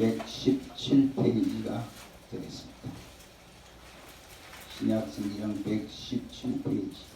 117페이지가 되겠습니다. 신약성경 117페이지.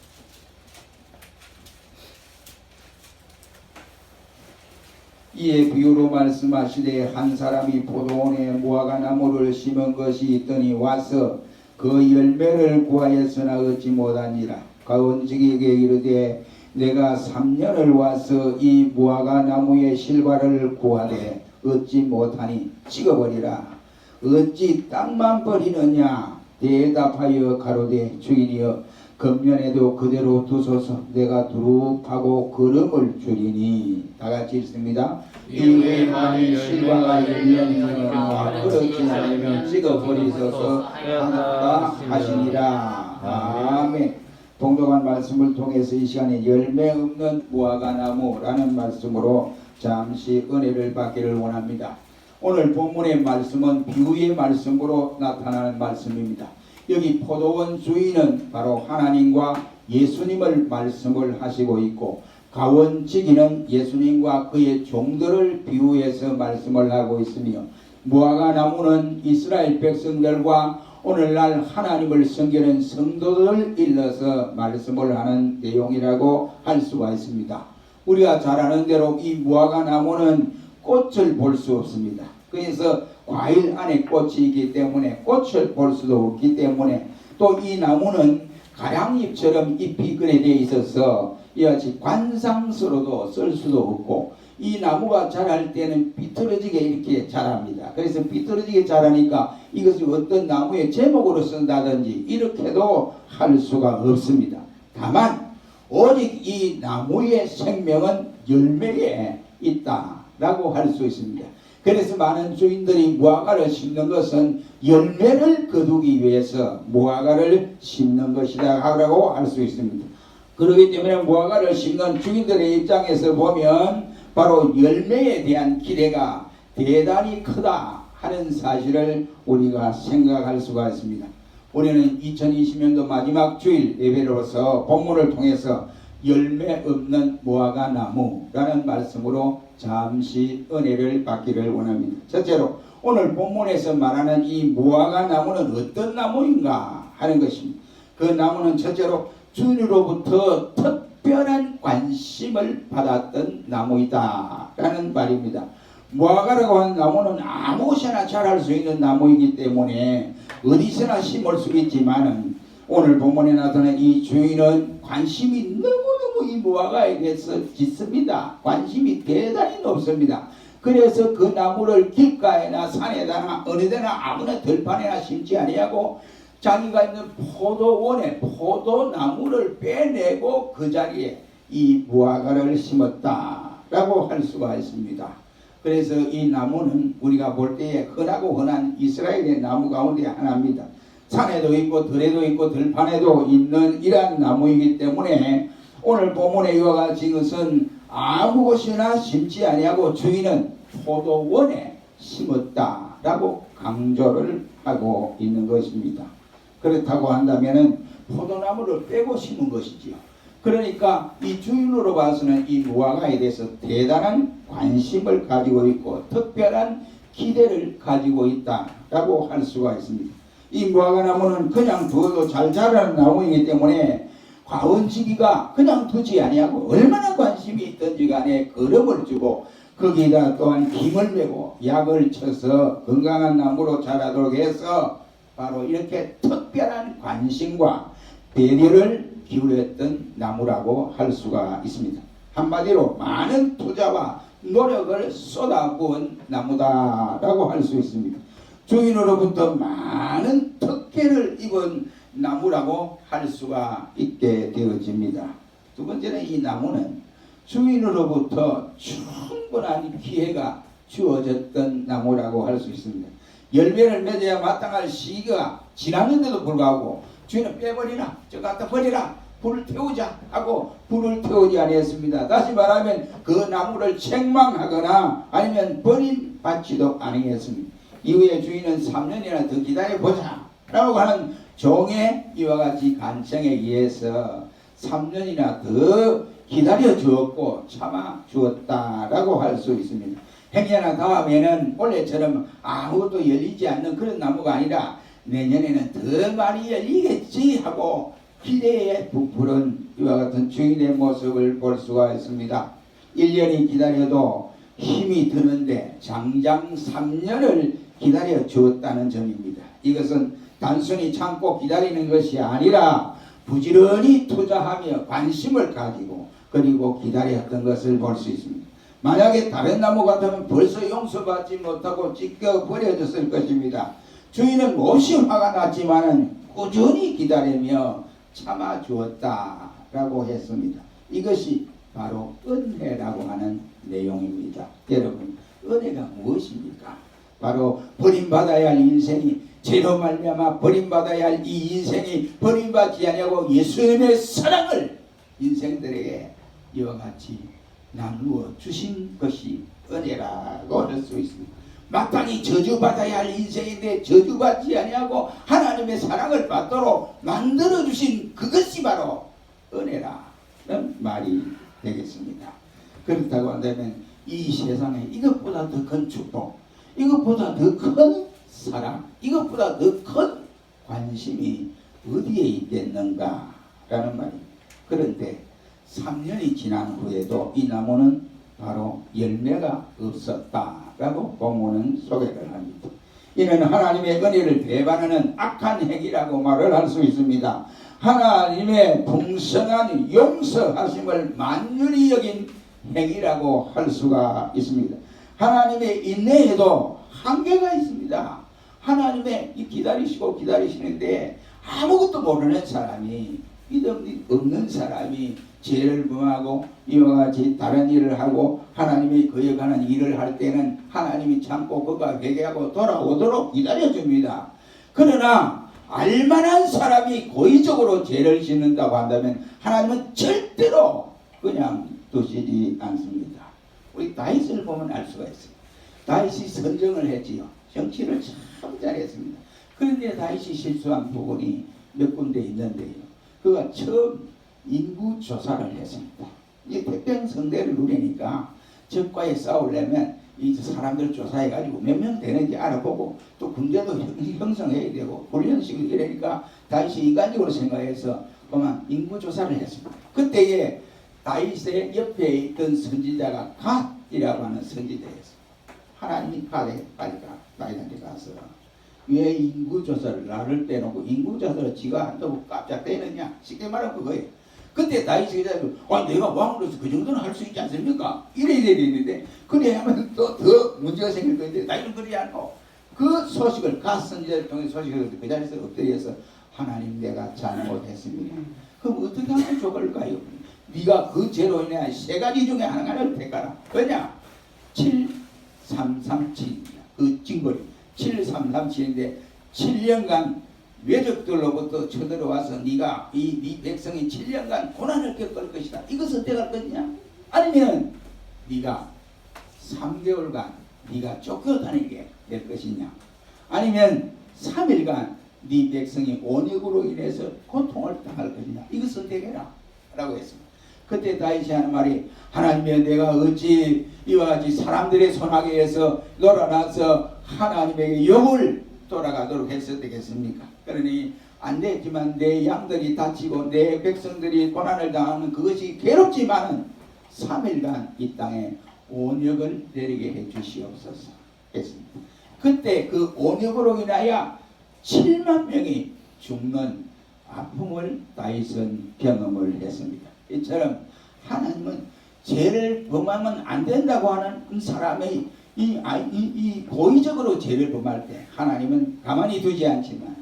이에 비유로 말씀하시되 한 사람이 포도원에 무화과 나무를 심은 것이 있더니 와서 그 열매를 구하였으나 얻지 못하니라 가온직에게 이르되 내가 3년을 와서 이 무화과 나무의 실과를 구하되 얻지 못하니 찍어버리라. 어찌 땅만 버리느냐? 대답하여 가로되 주인이여 금년에도 그대로 두소서. 내가 두릅하고 걸음을 줄이니. 다 같이 읽습니다. 이후에 만일 실과가 열렸느냐 그렇지 않으면 찍어버리소서. 하나가 하시니라. 아멘. 동독한 말씀을 통해서 이 시간에 열매 없는 무화과 나무라는 말씀으로 잠시 은혜를 받기를 원합니다 오늘 본문의 말씀은 비유의 말씀으로 나타나는 말씀입니다 여기 포도원 주인은 바로 하나님과 예수님을 말씀을 하시고 있고 가원지기는 예수님과 그의 종들을 비유해서 말씀을 하고 있으며 무화과 나무는 이스라엘 백성들과 오늘날 하나님을 섬기는 성도들을 일러서 말씀을 하는 내용이라고 할 수가 있습니다. 우리가 잘 아는 대로 이 무화과 나무는 꽃을 볼 수 없습니다. 그래서 과일 안에 꽃이 있기 때문에 꽃을 볼 수도 없기 때문에 또 이 나무는 가량잎처럼 잎이 되어 있어서 이같이 관상스로도 쓸 수도 없고 이 나무가 자랄 때는 비틀어지게 이렇게 자랍니다. 그래서 비틀어지게 자라니까 이것을 어떤 나무의 제목으로 쓴다든지 이렇게도 할 수가 없습니다. 다만 오직 이 나무의 생명은 열매에 있다라고 할 수 있습니다. 그래서 많은 주인들이 무화과를 심는 것은 열매를 거두기 위해서 무화과를 심는 것이다 라고 할 수 있습니다. 그렇기 때문에 무화과를 심는 주인들의 입장에서 보면 바로 열매에 대한 기대가 대단히 크다 하는 사실을 우리가 생각할 수가 있습니다. 우리는 2020년도 마지막 주일 예배로서 본문을 통해서 열매 없는 무화과 나무라는 말씀으로 잠시 은혜를 받기를 원합니다. 첫째로 오늘 본문에서 말하는 이 무화과 나무는 어떤 나무인가 하는 것입니다. 그 나무는 첫째로 주님으로부터 특별한 관심을 받았던 나무이다라는 말입니다. 무화과라고 하는 나무는 아무 곳에나 자랄 수 있는 나무이기 때문에 어디서나 심을 수 있지만은 오늘 본문에 나타난 이 주인은 관심이 너무너무 이 무화과에 대해서 짙습니다. 관심이 대단히 높습니다. 그래서 그 나무를 길가에나 산에다나 어느 데나 아무나 들판에나 심지 아니하고 자기가 있는 포도원에 포도나무를 빼내고 그 자리에 이 무화과를 심었다라고 할 수가 있습니다. 그래서 이 나무는 우리가 볼 때에 흔하고 흔한 이스라엘의 나무 가운데 하나입니다. 산에도 있고 들에도 있고 들판에도 있는 이러한 나무이기 때문에 오늘 본문에 이와 같이 이것은 아무 곳이나 심지 아니하고 주인은 포도원에 심었다라고 강조를 하고 있는 것입니다. 그렇다고 한다면은 포도나무를 빼고 심은 것이지요. 그러니까 이 주인으로 봐서는 이 무화과에 대해서 대단한 관심을 가지고 있고 특별한 기대를 가지고 있다라고 할 수가 있습니다. 이 무화과 나무는 그냥 두어도 잘 자라는 나무이기 때문에 과원지기가 그냥 두지 아니하고 얼마나 관심이 있든지 간에 걸음을 주고 거기다 또한 김을 메고 약을 쳐서 건강한 나무로 자라도록 해서 바로 이렇게 특별한 관심과 배려를 기울였던 나무라고 할 수가 있습니다. 한마디로 많은 투자와 노력을 쏟아부은 나무다라고 할 수 있습니다. 주인으로부터 많은 특혜를 입은 나무라고 할 수가 있게 되어집니다. 두 번째는 이 나무는 주인으로부터 충분한 기회가 주어졌던 나무라고 할 수 있습니다. 열매를 맺어야 마땅할 시기가 지났는데도 불구하고 주인은 빼버리라 저 갖다 버리라 불을 태우자 하고 불을 태우지 아니했습니다. 다시 말하면 그 나무를 책망하거나 아니면 버림받지도 아니했습니다. 이후에 주인은 3년이나 더 기다려보자 라고 하는 종의 이와 같이 간청에 의해서 3년이나 더 기다려 주었고 참아 주었다라고 할 수 있습니다. 행여나 다음에는 올해처럼 아무것도 열리지 않는 그런 나무가 아니라 내년에는 더 많이 열리겠지 하고 기대에 부풀은 이와 같은 주인의 모습을 볼 수가 있습니다. 1년이 기다려도 힘이 드는데 장장 3년을 기다려 주었다는 점입니다. 이것은 단순히 참고 기다리는 것이 아니라 부지런히 투자하며 관심을 가지고 그리고 기다렸던 것을 볼 수 있습니다. 만약에 다른 나무 같으면 벌써 용서받지 못하고 찢겨 버려졌을 것입니다. 주인은 몹시 화가 났지만은 꾸준히 기다리며 참아 주었다라고 했습니다. 이것이 바로 은혜라고 하는 내용입니다. 여러분, 은혜가 무엇입니까? 바로 버림받아야 할 인생이 죄로 말미암아 버림받아야 할 이 인생이 버림받지 아니하고 예수님의 사랑을 인생들에게 이와 같이 나누어 주신 것이 은혜라고 할 수 있습니다. 마땅히 저주받아야 할 인생인데 저주받지 아니하고 하나님의 사랑을 받도록 만들어 주신 그것이 바로 은혜라는 말이 되겠습니다. 그렇다고 한다면 이 세상에 이것보다 더 큰 축복, 이것보다 더 큰 사랑, 이것보다 더 큰 관심이 어디에 있겠는가라는 말입니다. 그런데 3년이 지난 후에도 이 나무는 바로 열매가 없었다 라고 본문은 소개를 합니다. 이는 하나님의 은혜를 배반하는 악한 행위라고 말을 할 수 있습니다. 하나님의 풍성한 용서하심을 만연히 여긴 행위라고 할 수가 있습니다. 하나님의 인내에도 한계가 있습니다. 하나님의 이 기다리시고 기다리시는데 아무것도 모르는 사람이 믿음이 없는 사람이 죄를 범하고 이와 같이 다른 일을 하고 하나님이 관한 일을 할 때는 하나님이 참고 그가 회개하고 돌아오도록 기다려줍니다. 그러나 알만한 사람이 고의적으로 죄를 짓는다고 한다면 하나님은 절대로 그냥 두시지 않습니다. 우리 다윗을 보면 알 수가 있어요. 다윗이 선정을 했지요. 정치를 참 잘했습니다. 그런데 다윗이 실수한 부분이 몇 군데 있는데요. 그가 처음 인구 조사를 했습니다. 이 태평성대를 누리니까 적과에 싸우려면 이 사람들 조사해가지고 몇 명 되는지 알아보고 또 군대도 형- 형성해야 되고 훈련식을 이러니까 다윗이 인간적으로 생각해서 그만 인구 조사를 했습니다. 그때에 다윗의 옆에 있던 선지자가 갓이라고 하는 선지자였어요. 하나님이 갓에 빨리 가 다윗한테 가서 왜 인구 조사를 나를 빼놓고 인구 조사를 지가 한다고 깜짝 때느냐 쉽게 말하면 그거예요. 그때 다윗이 그래서 아 내가 왕으로서 그 정도는 할 수 있지 않습니까? 이래 이래 이랬는데 그래 하면 또 더 문제가 생길 건데 다윗은 그러지 않고 그 소식을 갓 선지자를 통해 소식을 그 자리에서 엎드려서 하나님 내가 잘못했습니다. 그럼 어떻게 하면 좋을까요? 네가 그 죄로 인해 세 가지 중에 하나를 택하라. 왜냐? 7337입니다. 그 징벌이 7337인데 7년간 외적들로부터 쳐들어와서 네가 이 네 백성이 7년간 고난을 겪을 것이다. 이거 선택할 거냐? 아니면 네가 3개월간 네가 쫓겨다니게 될 것이냐? 아니면 3일간 네 백성이 온역으로 인해서 고통을 당할 것이냐? 이거 선택해라. 라고 했습니다. 그때 다윗이 하는 말이 하나님의 내가 어찌 이와 같이 사람들의 손아귀에서 놀아나서 하나님에게 영을 돌아가도록 했어야 되겠습니까? 그러니 안 됐지만 내 양들이 다치고 내 백성들이 고난을 당하는 그것이 괴롭지만은 3일간 이 땅에 온역을 내리게 해 주시옵소서 했습니다. 그때 그 온역으로 인하여 7만 명이 죽는 아픔을 다윗은 경험을 했습니다. 이처럼 하나님은 죄를 범하면 안 된다고 하는 그 사람의 이, 아, 이, 이 고의적으로 죄를 범할 때 하나님은 가만히 두지 않지만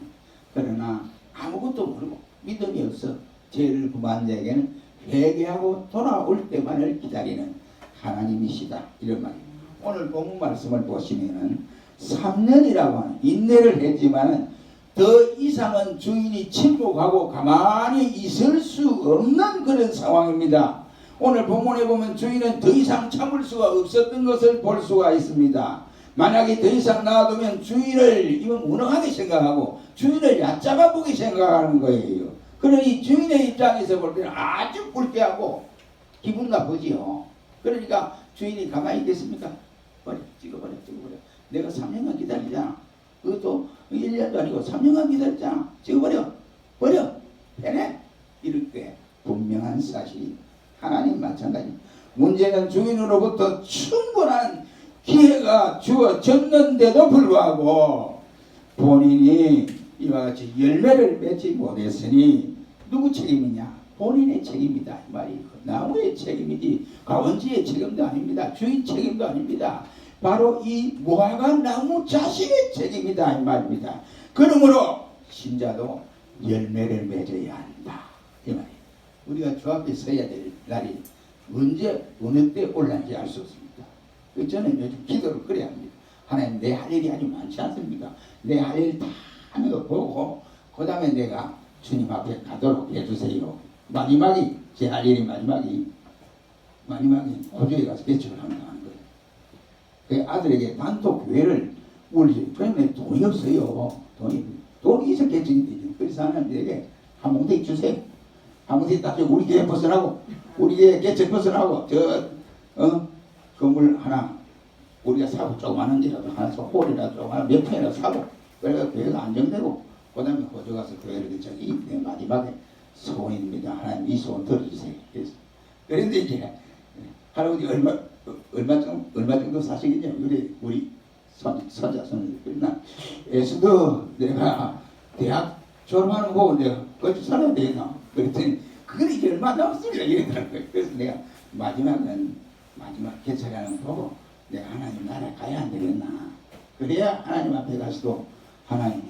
그러나 아무것도 모르고 믿음이 없어 죄를 범한 자에게는 회개하고 돌아올 때만을 기다리는 하나님이시다 이런 말입니다. 오늘 본문 말씀을 보시면은 3년이라고 하는 인내를 했지만은 더 이상은 주인이 침묵하고 가만히 있을 수 없는 그런 상황입니다. 오늘 본문에 보면 주인은 더 이상 참을 수가 없었던 것을 볼 수가 있습니다. 만약에 더 이상 놔두면 주인을 이건 무능하게 생각하고 주인을 얕잡아 보게 생각하는 거예요. 그러니 주인의 입장에서 볼 때는 아주 불쾌하고 기분 나쁘지요. 그러니까 주인이 가만히 있겠습니까? 버려 찍어버려 찍어버려 내가 3년간 기다리잖아 그것도 1년도 아니고 3년간 기다렸잖아 찍어버려 버려 이럴 때 분명한 사실이 하나님 마찬가지. 문제는 주인으로부터 충분한 기회가 주어졌는데도 불구하고 본인이 이와 같이 열매를 맺지 못했으니 누구 책임이냐? 본인의 책임이다. 이 말이 나무의 책임이지 가원지의 책임도 아닙니다. 주인 책임도 아닙니다. 바로 이 무화과 나무 자신의 책임이다. 이 말입니다. 그러므로 신자도 열매를 맺어야 한다. 이 말이에요. 우리가 주 앞에 서야 될 날이 언제 어느 때 올라는지 알 수 없습니다. 그 저는 요즘 기도를 그래야 합니다. 하나님 내 할 일이 아주 많지 않습니까? 내 할 일 다 하는 거 보고 그 다음에 내가 주님 앞에 가도록 해주세요. 마지막이 제 할 일이 마지막이 마지막이 호주에 가서 개척을 거예요. 그 아들에게 단독 교회를 올리 그러면 돈이 없어요. 돈이 돈이 되죠. 그래서 하나님에게 한 몽둥이 주세요 한 몽둥이 따져 우리 교회 벗어나고 우리 교회 개척 벗어나고 저 어? 건물 하나 우리가 사고 조그마한 데라도 하나 사 홀이라도 조그마한 몇 평이라도 사고 그래서 교회가 안정되고 그 다음에 호주 가서 교회를 개척이 내 마지막에 소원입니다. 하나님 이 소원 들어주세요. 그래서 그런데 이제 할아버지 얼마 어, 얼마 정도 얼마 정도 사시겠냐? 우리 우리 선 선자 손 그러나. 예수도 내가 대학 졸업하는 거 내가 어찌 살아야 되나 그랬더니 그건 이제 얼마 남았습니다. 이러더라고요 그래서 내가 마지막은 마지막 개척하는 거 보고 내가 하나님 나라 가야 안 되겠나. 그래야 하나님 앞에 가서도 하나님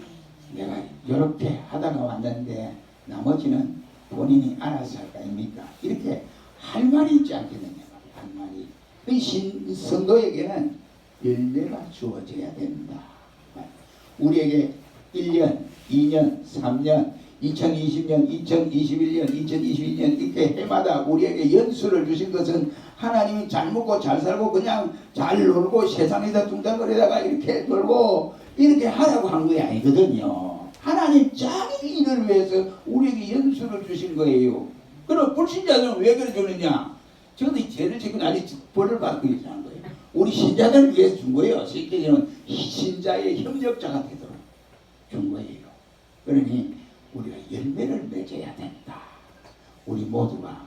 내가 이렇게 하다가 왔는데 나머지는 본인이 알아서 할 거 아닙니까? 이렇게 할 말이 있지 않겠느냐. 할 말이. 그 신, 성도에게는 열매가 주어져야 된다. 우리에게 1년, 2년, 3년, 2020년, 2021년, 2022년 이렇게 해마다 우리에게 연수를 주신 것은 하나님이 잘 먹고 잘 살고 그냥 잘 놀고 세상에다 둥닥거리다가 이렇게 놀고 이렇게 하라고 한 게 아니거든요. 하나님 자기 일을 위해서 우리에게 연수를 주신 거예요. 그럼 불신자들은 왜 그래 주느냐? 저도 죄를 지고 나니 벌을 받고 있는 거예요. 우리 신자들을 위해서 준 거예요. 쉽게 얘기하면 신자의 협력자가 되도록 준 거예요. 그러니 우리가 열매를 맺어야 된다. 우리 모두가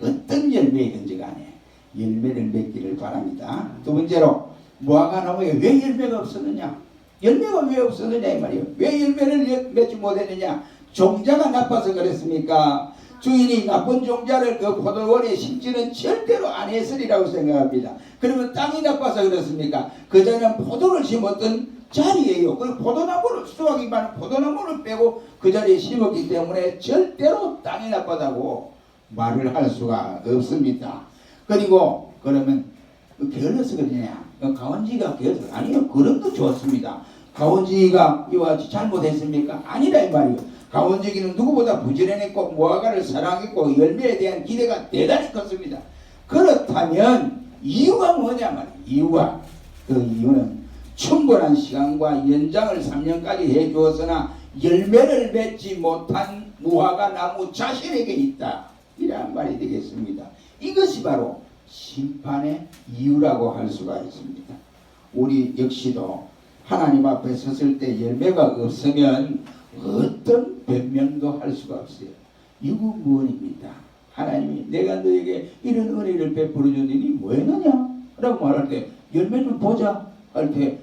어떤 열매이든지 간에 열매를 맺기를 바랍니다. 두 번째로 무화과 나무에 왜 열매가 없었느냐? 열매가 왜 없었느냐 이 말이에요. 왜 열매를 맺지 못했느냐? 종자가 나빠서 그랬습니까? 주인이 나쁜 종자를 그 포도원에 심지는 절대로 안 했으리라고 생각합니다. 그러면 땅이 나빠서 그렇습니까? 그전엔 포도를 심었던 자리예요. 그 포도나무를 수확이 많은 포도나무를 빼고 그 자리에 심었기 때문에 절대로 땅이 나빠다고 말을 할 수가 없습니다. 그리고 그러면 그 게을러서 그러냐? 그 가원지가 게을러서 아니요. 그럼도 좋습니다. 가원지가 이와 같이 잘못했습니까? 아니라 이 말이에요. 가원지기는 누구보다 부지런했고 무화과를 사랑했고 열매에 대한 기대가 대단히 컸습니다. 그렇다면 이유가 뭐냐면 이유가 그 이유는 충분한 시간과 연장을 3년까지 해 주었으나 열매를 맺지 못한 무화과 나무 자신에게 있다. 이러한 말이 되겠습니다. 이것이 바로 심판의 이유라고 할 수가 있습니다. 우리 역시도 하나님 앞에 섰을 때 열매가 없으면 어떤 변명도 할 수가 없어요. 유구무원입니다. 하나님이 내가 너에게 이런 은혜를 베풀어 줬더니 뭐 했느냐? 라고 말할 때 열매 좀 보자 할 때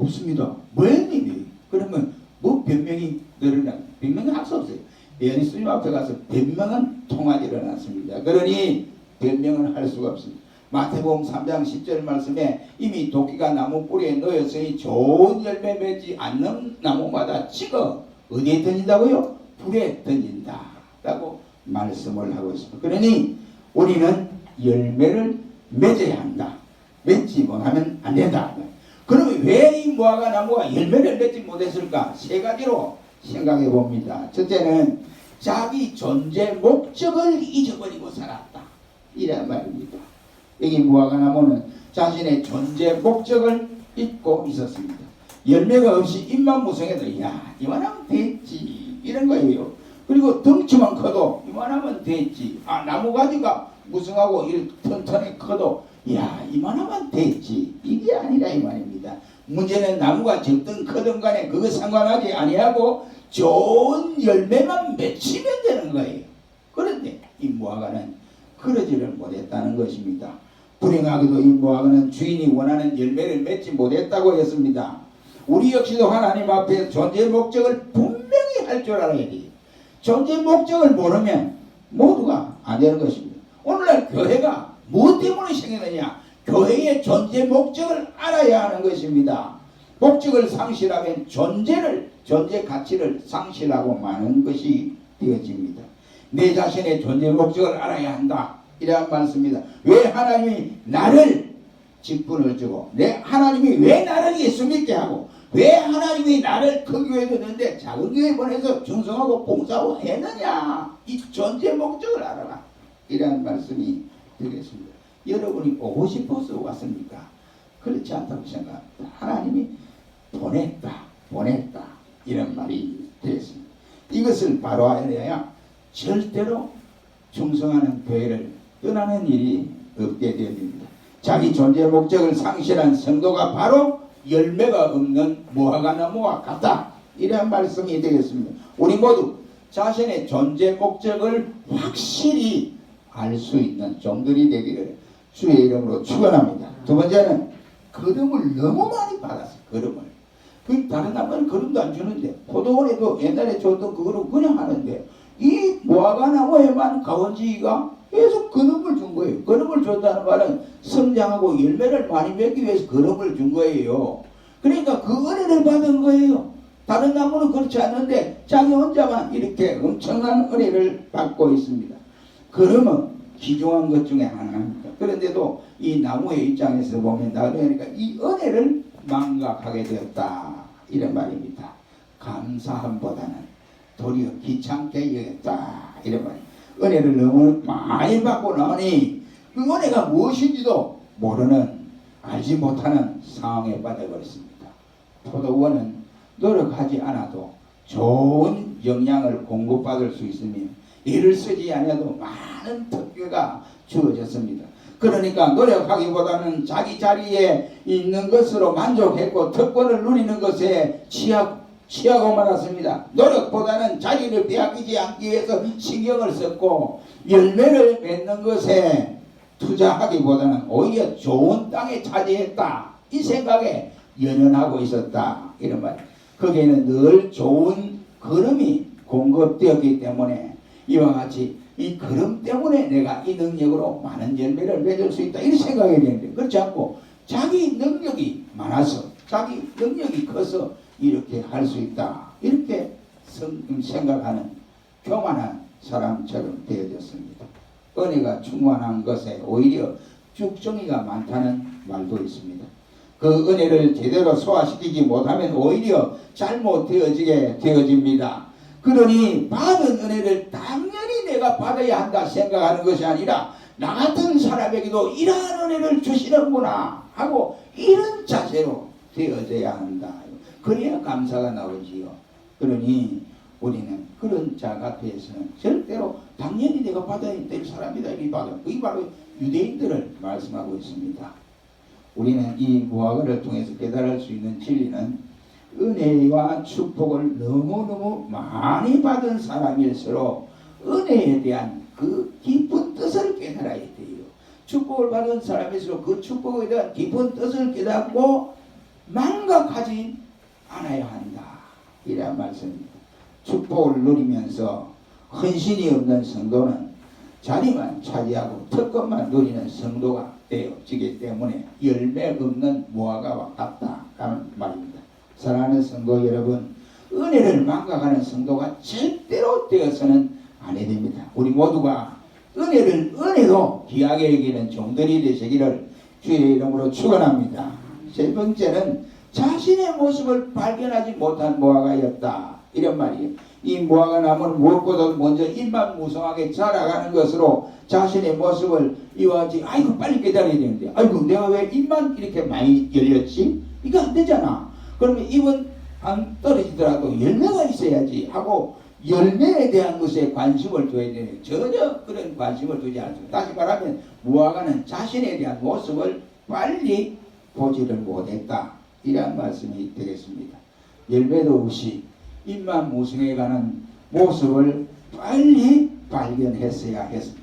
없습니다. 뭐 했니? 그러면 뭐 변명이 늘어나 변명은 할 수 없어요. 예수님 앞에 가서 변명은 통하지를 않습니다. 그러니 변명을 할 수가 없습니다. 마태복음 3장 10절 말씀에 이미 도끼가 나무 뿌리에 놓였으니 좋은 열매 맺지 않는 나무마다 찍어 어디에 던진다고요? 불에 던진다. 라고 말씀을 하고 있습니다. 그러니 우리는 열매를 맺어야 한다. 맺지 못하면 안 된다. 그러면 왜이 무화과 나무가 열매를 맺지 못했을까? 세 가지로 생각해 봅니다. 첫째는 자기 존재 목적을 잊어버리고 살았다. 이란 말입니다. 여기 무화과 나무는 자신의 존재 목적을 잊고 있었습니다. 열매가 없이 입만 무성해도 야 이만하면 됐지 이런 거예요. 그리고 덩치만 커도 이만하면 됐지. 아 나무 가지가 무성하고 이렇게 튼튼히 커도 야 이만하면 됐지 이게 아니라 이 말입니다. 문제는 나무가 적든 크든 간에 그거 상관하지 아니하고 좋은 열매만 맺히면 되는 거예요. 그런데 이 무화과는 그러지를 못했다는 것입니다. 불행하게도 이 무화과는 주인이 원하는 열매를 맺지 못했다고 했습니다. 우리 역시도 하나님 앞에 존재 목적을 분명히 할 줄 알아야 돼요. 존재 목적을 모르면 모두가 안 되는 것입니다. 오늘날 교회가 무엇 때문에 생기느냐? 교회의 존재 목적을 알아야 하는 것입니다. 목적을 상실하면 존재를 존재 가치를 상실하고 마는 것이 되어집니다. 내 자신의 존재 목적을 알아야 한다. 이러한 말씀입니다. 왜 하나님이 나를 직분을 주고 내 하나님이 왜 나를 예수 믿게 하고 왜 하나님이 나를 큰 교회 뒀는데 작은 교회 보내서 중성하고 봉사하고 했느냐 이 존재 목적을 알아라 이러한 말씀이 되겠습니다 여러분이 오고 싶어서 왔습니까 그렇지 않다고 생각합니다 하나님이 보냈다 보냈다 이런 말이 되겠습니다 이것을 바로 알아야 절대로 충성하는 교회를 떠나는 일이 없게 됩니다. 자기 존재 목적을 상실한 성도가 바로 열매가 없는 무화과 나무와 같다. 이러한 말씀이 되겠습니다. 우리 모두 자신의 존재 목적을 확실히 알 수 있는 종들이 되기를 주의 이름으로 축원합니다. 두 번째는 걸음을 너무 많이 받았어. 걸음을. 그 다른 나무는 걸음도 안 주는데 포도원에도 옛날에 줬던 그거로 그냥 하는데 이 무화과 나무에만 가원지가 계속 걸음을 준 거예요. 걸음을 줬다는 말은 성장하고 열매를 많이 맺기 위해서 걸음을 준 거예요. 그러니까 그 은혜를 받은 거예요. 다른 나무는 그렇지 않는데 자기 혼자만 이렇게 엄청난 은혜를 받고 있습니다. 걸음은 기중한 것 중에 하나입니다. 그런데도 이 나무의 입장에서 보면 나그러니까 이 은혜를 망각하게 되었다. 이런 말입니다. 감사함보다는 도리어 귀찮게 여겼다. 이런 말입니다. 은혜를 너무 많이 받고 나니 그 은혜가 무엇인지도 모르는 알지 못하는 상황에 빠져버렸습니다. 포도원은 노력하지 않아도 좋은 영양을 공급받을 수 있으며 일을 쓰지 않아도 많은 특혜가 주어졌습니다. 그러니까 노력하기보다는 자기 자리에 있는 것으로 만족했고 특권을 누리는 것에 취하, 취하고 말았습니다. 노력보다는 자기를 빼앗기지 않기 위해서 신경을 썼고 열매를 맺는 것에 투자하기보다는 오히려 좋은 땅에 차지했다. 이 생각에 연연하고 있었다. 이런 말. 거기에는 늘 좋은 걸음이 공급되었기 때문에 이와 같이 이 걸음 때문에 내가 이 능력으로 많은 열매를 맺을 수 있다. 이런 생각이 되는데 그렇지 않고 자기 능력이 많아서 자기 능력이 커서 이렇게 할 수 있다. 이렇게 성- 생각하는 교만한 사람처럼 되어졌습니다. 은혜가 충만한 것에 오히려 쭉정이가 많다는 말도 있습니다. 그 은혜를 제대로 소화시키지 못하면 오히려 잘못 되어지게 되어집니다. 그러니 받은 은혜를 당연히 내가 받아야 한다 생각하는 것이 아니라 나 같은 사람에게도 이러한 은혜를 주시는구나 하고 이런 자세로 되어져야 한다. 그래야 감사가 나오지요. 그러니 우리는 그런 자 앞에서는 절대로 당연히 내가 받아야 될 사람이다. 이 바로, 이 바로 유대인들을 말씀하고 있습니다. 우리는 이 무화과를 통해서 깨달을 수 있는 진리는 은혜와 축복을 너무너무 많이 받은 사람일수록 은혜에 대한 그 깊은 뜻을 깨달아야 돼요. 축복을 받은 사람일수록 그 축복에 대한 깊은 뜻을 깨닫고 망각하지 않아야 한다. 이런 말씀입니다. 축복을 누리면서 헌신이 없는 성도는 자리만 차지하고 특권만 누리는 성도가 되어지기 때문에 열매 없는 무화과와 같다라는 말입니다. 사랑하는 성도 여러분, 은혜를 망각하는 성도가 절대로 되어서는 안 해야 됩니다. 우리 모두가 은혜를 은혜로 귀하게 여기는 종들이 되시기를 주의 이름으로 축원합니다. 세 번째는 자신의 모습을 발견하지 못한 무화과였다. 이런 말이에요. 이 무화과 나무는 무엇보다도 먼저 입만 무성하게 자라가는 것으로 자신의 모습을 이와 같이 아이고 빨리 깨달아야 되는데 아이고 내가 왜 입만 이렇게 많이 열렸지? 이거 안 되잖아. 그러면 입은 안 떨어지더라도 열매가 있어야지 하고 열매에 대한 것에 관심을 둬야 되는 전혀 그런 관심을 두지 않습니다. 다시 말하면 무화과는 자신에 대한 모습을 빨리 보지를 못했다. 이런 말씀이 되겠습니다. 열매도 없이 입만 무성해 가는 모습을 빨리 발견했어야 했습니다.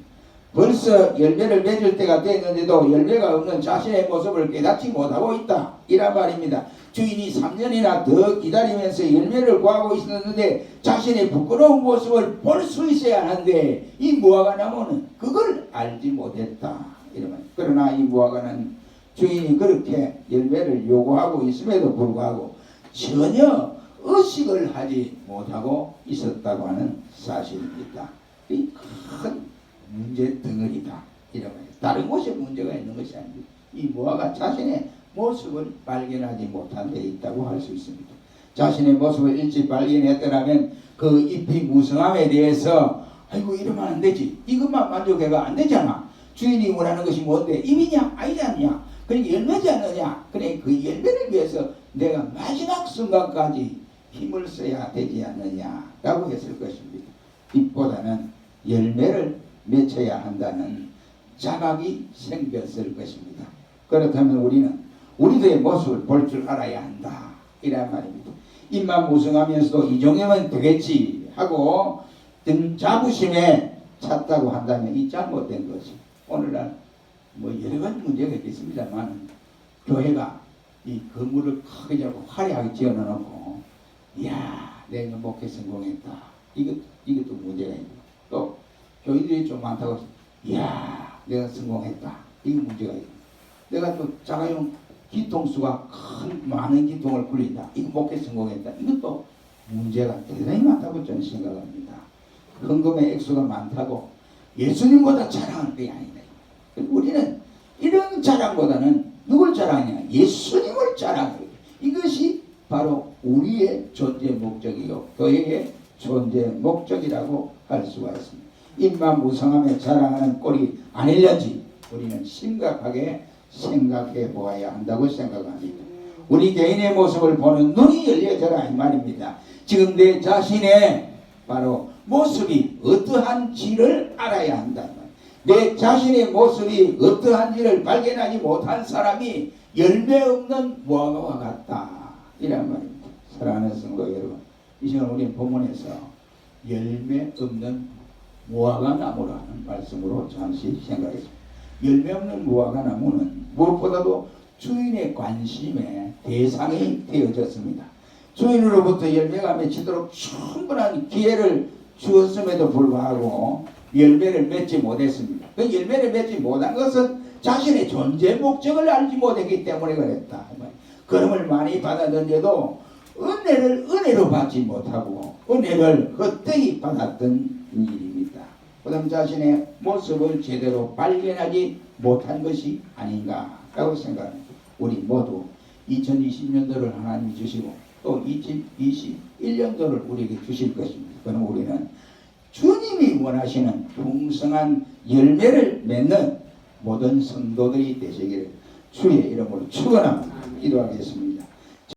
벌써 열매를 맺을 때가 됐는데도 열매가 없는 자신의 모습을 깨닫지 못하고 있다. 이란 말입니다. 주인이 3년이나 더 기다리면서 열매를 구하고 있었는데 자신의 부끄러운 모습을 볼 수 있어야 하는데 이 무화과 나무는 그걸 알지 못했다. 이러면 그러나 이 무화과는 주인이 그렇게 열매를 요구하고 있음에도 불구하고 전혀 의식을 하지 못하고 있었다고 하는 사실입니다. 이큰 문제 덩어리다. 이러면 다른 곳에 문제가 있는 것이 아닙니다. 이 무화과 자신의 모습을 발견하지 못한 데 있다고 할 수 있습니다. 자신의 모습을 일찍 발견했더라면 그 잎이 무성함에 대해서 아이고 이러면 안 되지. 이것만 만족해가 안 되잖아. 주인이 원하는 것이 뭔데? 잎이냐? 아니지 않냐? 그러니까 열매지 않느냐? 그래 그 열매를 위해서 내가 마지막 순간까지 힘을 써야 되지 않느냐라고 했을 것입니다. 잎보다는 열매를 맺혀야 한다는 자각이 생겼을 것입니다. 그렇다면 우리는 우리들의 모습을 볼 줄 알아야 한다. 이란 말입니다. 입만 무성하면서도 이 정도면 되겠지 하고 등 자부심에 찼다고 한다면 이 잘못된 거지. 오늘날 뭐 여러 가지 문제가 있겠습니다만 교회가 이 건물을 크게 잡고 화려하게 지어놓고 이야 내가 목회 성공했다. 이것 이것도 문제가 있고 또 교인들이 좀 많다고 이야 내가 성공했다. 이거 문제가 있고 내가 또 자가용 기통수가 큰 많은 기통을 굴린다. 이거 목회 성공했다. 이것도 문제가 대단히 많다고 저는 생각합니다. 헌금의 액수가 많다고 예수님보다 자랑할 게 아니다. 우리는 이런 자랑보다는 누굴 자랑하냐? 예수님을 자랑해야 돼. 이것이 바로 우리의 존재 목적이요. 교회의 존재 목적이라고 할 수가 있습니다. 입만 무성함에 자랑하는 꼴이 아닐런지 우리는 심각하게 생각해 보아야 한다고 생각합니다. 우리 개인의 모습을 보는 눈이 열려져라 이 말입니다. 지금 내 자신의 바로 모습이 어떠한지를 알아야 한다. 내 자신의 모습이 어떠한지를 발견하지 못한 사람이 열매 없는 무화과와 같다. 이란 말입니다. 사랑하는 성도 여러분, 이 시간 우리 본문에서 열매 없는 무화과 나무라는 말씀으로 잠시 생각했습니다. 열매 없는 무화과 나무는 무엇보다도 주인의 관심의 대상이 되어졌습니다. 주인으로부터 열매가 맺히도록 충분한 기회를 주었음에도 불구하고 열매를 맺지 못했습니다. 그 열매를 맺지 못한 것은 자신의 존재 목적을 알지 못했기 때문에 그랬다. 그름을 많이 받았는데도 은혜를 은혜로 받지 못하고 은혜를 헛되이 받았던 일입니다. 그 다음 자신의 모습을 제대로 발견하지 못한 것이 아닌가 라고 생각합니다. 우리 모두 2020년도를 하나님이 주시고 또 2021년도를 우리에게 주실 것입니다. 그럼 우리는 주님이 원하시는 풍성한 열매를 맺는 모든 성도들이 되시기를 주의 이름으로 축원합니다. 기도하겠습니다.